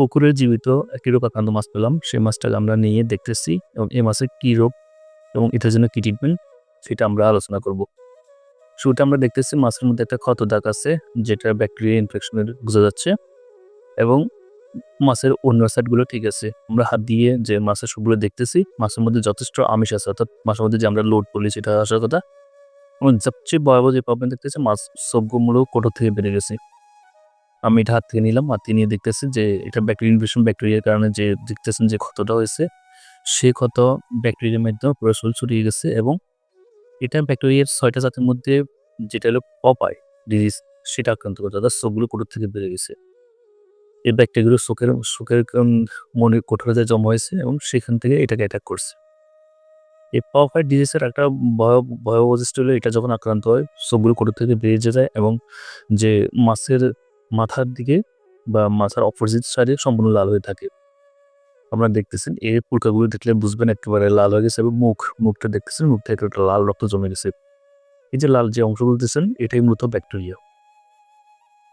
পুকুরের জীবিত একটি রোগ আক্রান্ত মাছ পেলাম। সেই মাছটাকে আমরা নিয়ে দেখতেছি এবং এই মাছের কী রোগ এবং এটার জন্য কী ট্রিটমেন্ট সেটা আমরা আলোচনা করব। শুরুতে আমরা দেখতেছি মাছের মধ্যে একটা ক্ষত দাগ আছে যেটা ব্যাকটেরিয়া ইনফেকশনের বোঝা যাচ্ছে এবং মাছের অন্য সাইডগুলো ঠিক আছে। আমরা হাত দিয়ে যে মাছের সবগুলো দেখতেছি, মাছের মধ্যে যথেষ্ট আমিষ আছে, অর্থাৎ মাছের মধ্যে যে আমরা লোড করলি সেটা আসার কথা। এবং সবচেয়ে ভয়াবহ যে প্রবলেম দেখতেছি, মাছ সবগুলো কোটো থেকে বেড়ে গেছে। আমি এটা হাত থেকে নিলাম হাত থেকে নিয়ে দেখতেছি যে এটা ব্যাকটেরিয়া ইনফেকশন ব্যাকটেরিয়ার কারণে যে দেখতেছেন যে ক্ষতটা হয়েছে, সে ক্ষত ব্যাকটেরিয়ার মাধ্যমে পুরো শরীর ছড়িয়ে গেছে এবং এটা ব্যাকটেরিয়ার ছয়টা জাতের মধ্যে যেটা হলো পপাই ডিজিজ সেটা আক্রান্ত করে অর্থাৎ চোখগুলো কোটোর থেকে বেড়ে গেছে। এই ব্যাকটেরিয়াগুলো চোখের চোখের মনে কোঠরে যায় জমা হয়েছে এবং সেখান থেকে এটাকে অ্যাটাক করছে। এই পপাই ডিজিজের একটা ভয় ভয় বৈশিষ্ট্য হলো এটা যখন আক্রান্ত হয়, চোখগুলো কোটোর থেকে বেরিয়ে যায় এবং যে মাছের মাথার দিকে বা মাথার অপোজিট সাইডে সম্পূর্ণ লাল হয়ে থাকে। আপনারা দেখতেছেন, এই পুলকাগুলো দেখলে বুঝবেন একেবারে লাল হয়ে গেছে এবং মুখ, মুখটা দেখতেছেন, মুখ থেকে একটা লাল রক্ত জমে গেছে। এই যে লাল যে অংশ বলতেছেন এটাই মূলত ব্যাকটেরিয়া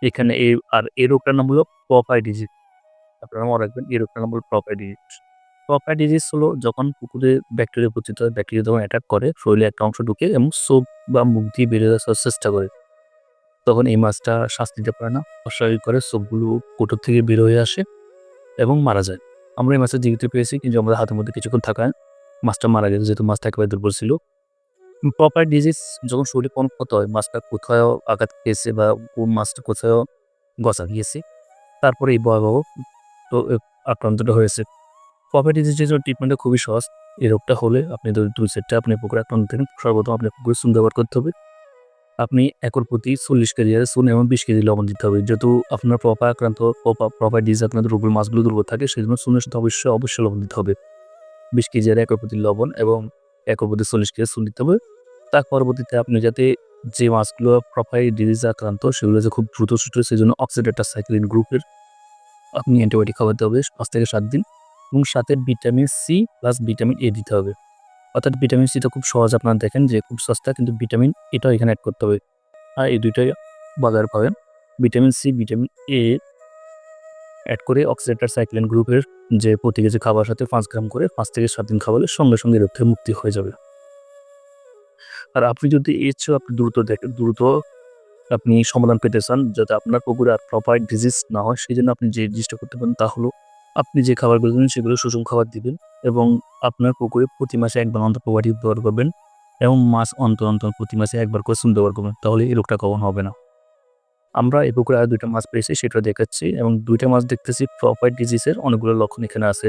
এখানে এই আর এই রোগটার নাম হলো পপাই ডিজিজ আপনারা মনে রাখবেন, এই রোগটার নাম হলো পপাই ডিজিজ পপাই ডিজিজ হলো যখন পুকুরে ব্যাকটেরিয়া পচিত হয় ব্যাকটেরিয়া যখন অ্যাটাক করে, শরীরে একটা অংশ ঢুকে এবং সোপ বা মুখ দিয়ে বেরিয়ে আসার চেষ্টা করে। তখন এই মাছটা শ্বাস নিতে পারে না। অস্বাভাবিক করে সবগুলো কোটোর থেকে বের হয়ে আসে এবং মারা যায়। আমরা এই মাছটা জীবিত পেয়েছি, কিন্তু আমাদের হাতের মধ্যে কিছুক্ষণ থাকায় মাছটা মারা গেছে, যেহেতু মাছটা একেবারে দুর্বল ছিল। প্রপার ডিজিজ যখন শরীরে কোনো ক্ষত হয়, মাছটা কোথাও আঘাত খেয়েছে বা মাছটা কোথাও গসা গিয়েছে, তারপরে এই ভয়াবহ তো আক্রান্তটা হয়েছে। প্রপার ডিজিজের ট্রিটমেন্টটা খুবই সহজ, এই রোগটা হলে আপনি দুই সেটটা আপনি পুকুরে আক্রান্ত থাকেন, সর্বপ্রথম আপনি পুকুরে সুন্দর ব্যবহার করতে হবে। আপনি একর প্রতি চল্লিশ কেজি চুন এবং বিশ কেজি লবণ দিতে হবে। যেহেতু আপনার প্রপার আক্রান্ত, প্রপার ডিজ আক্রান্ত রোগের মাছগুলো দুর্বল থাকে সেই জন্য চুনের সাথে অবশ্যই অবশ্যই লবণ দিতে হবে। বিশ কেজি আর একর প্রতি লবণ এবং একর প্রতি চল্লিশ কেজি চুন দিতে হবে। তার পরবর্তীতে আপনি যাতে যে মাছগুলো প্রপার ডিজিজ আক্রান্ত, সেগুলো যে খুব দ্রুত সুস্থ সেই জন্য অক্সিডেটার সাইক্লিন গ্রুপের আপনি অ্যান্টিবায়োটিক খাওয়াতে হবে পাঁচ থেকে সাত দিন এবং সাথে vitamin C plus vitamin A দিতে হবে। অর্থাৎ ভিটামিন সিটা খুব সহজ আপনারা দেখেন যে খুব সস্তা, কিন্তু ভিটামিন এটাও এখানে অ্যাড করতে হবে। আর এই দুইটাই বাজার পাবেন। Vitamin C, vitamin A add করে অক্সিডেটার সাইক্লিন গ্রুপের যে প্রতি কেজি খাবার সাথে পাঁচ গ্রাম করে পাঁচ থেকে সাত দিন খাওয়ালে সঙ্গে সঙ্গে থেকে মুক্তি হয়ে যাবে। আর আপনি যদি চেয়েও আপনি দ্রুত দেখেন দ্রুত আপনি সমাধান পেতে চান, যাতে আপনার পুকুরে আর প্রপার ডিজিজ না হয়, সেই জন্য আপনি যে জিনিসটা করতে পারেন তা হলো, আপনি যে খাবারগুলো দেবেন, সেগুলো সুষম খাবার দিবেন। এবং আপনার পুকুরে প্রতি মাসে একবার অন্তর প্রবাটি ব্যবহার করবেন এবং মাছ অন্তর অন্তর প্রতি মাসে একবার করে চুন ব্যবহার করবেন, তাহলে এই রোগটা কখন হবে না। আমরা এই পুকুরে আর দুইটা মাছ পেয়েছি সেটা দেখাচ্ছি এবং দুইটা মাছ দেখতেছি প্রপার ডিজিজের অনেকগুলো লক্ষণ এখানে আছে।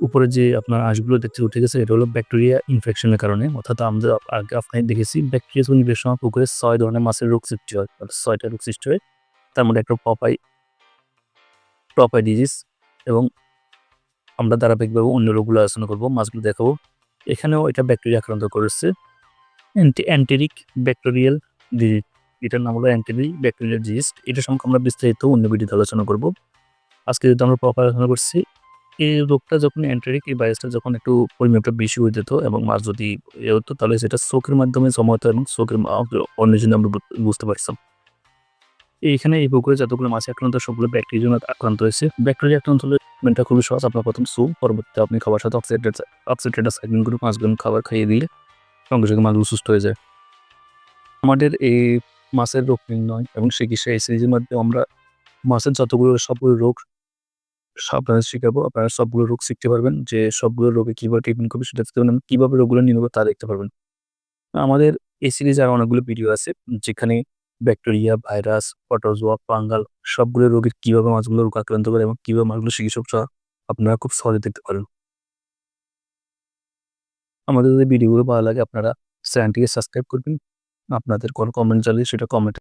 উপরে যে আপনার আঁশগুলো দেখতে উঠে গেছে, এটা হলো ব্যাকটেরিয়া ইনফেকশনের কারণে, অর্থাৎ আমরা আগে আপনাকে দেখেছি ব্যাকটেরিয়া ইনফেকশন সময় পুকুরে ছয় ধরনের মাছের রোগ সৃষ্টি হয় ছয়টা রোগ সৃষ্টি হয়। তার মধ্যে একটা প্রপাই ডিজিজ এবং আমরা ধারাবাহিকভাবে অন্য রোগগুলো আলোচনা করব, মাছগুলো দেখাবো। এখানেও এটা ব্যাকটেরিয়া আক্রান্ত করেছে। অ্যান্টি, অ্যান্টেরিক ব্যাকটেরিয়াল ডিজিজ, এটার নাম হলো অ্যান্টেরিক ব্যাকটেরিয়াল ডিজিজ। এটা সম্পর্কে আমরা বিস্তারিত অন্য ভিডিওতে আলোচনা করব। আজকে যেহেতু আমরা প্রপার আলোচনা করছি, এই রোগটা যখন অ্যান্টেরিক, এই ভাইরাসটা যখন একটু পরিমাণটা বেশি হয়ে যেত এবং মাছ যদি এ হতো, তাহলে সেটা চোখের মাধ্যমে জমা হতো এবং চোখের অন্য জন্য আমরা বুঝতে পারতাম। এইখানে এই পুকুরে যতগুলো মাছ আক্রান্ত, সবগুলো ব্যাকটেরিয়া আক্রান্ত হয়েছে। ব্যাকটেরিয়া আক্রান্ত হলে ট্রিটমেন্টটা খুবই সহজ। আপনার প্রথম স্যুপ পরবর্তীতে আপনি খাবার সাথে অক্সিডেট অক্সিডেটার সাইক্লিন গ্রুপ মাছগুলো খাবার খাইয়ে দিলে সঙ্গে সঙ্গে মাছগুলো সুস্থ হয়ে যায়। আমাদের এই মাছের রোগ নির্ণয় এবং চিকিৎসা এই সিরিজের মাধ্যমে আমরা মাছের যতগুলো, সবগুলো রোগ আপনাদের শিখাবো। আপনারা সবগুলো রোগ শিখতে পারবেন যে সবগুলো রোগে কীভাবে ট্রিটমেন্ট করবে, সেটা দেখতে পারবেন। কীভাবে রোগগুলো নেব তা দেখতে পারবেন। আমাদের এই সিরিজে আরও অনেকগুলো ভিডিও আছে, যেখানে ব্যাকটেরিয়া, ভাইরাস পটোজোয়া ফাঙ্গাল, সবগুলো রোগের কীভাবে মাছগুলো রোগ আক্রান্ত করে এবং কীভাবে মাছগুলো চিকিৎসক ছাড়া আপনারা খুব সহজে দেখতে পারেন। আমাদের যদি ভিডিওগুলো ভালো লাগে আপনারা চ্যানেলটিকে সাবস্ক্রাইব করবেন। আপনাদের কোনো কমেন্ট চালিয়ে সেটা কমেন্ট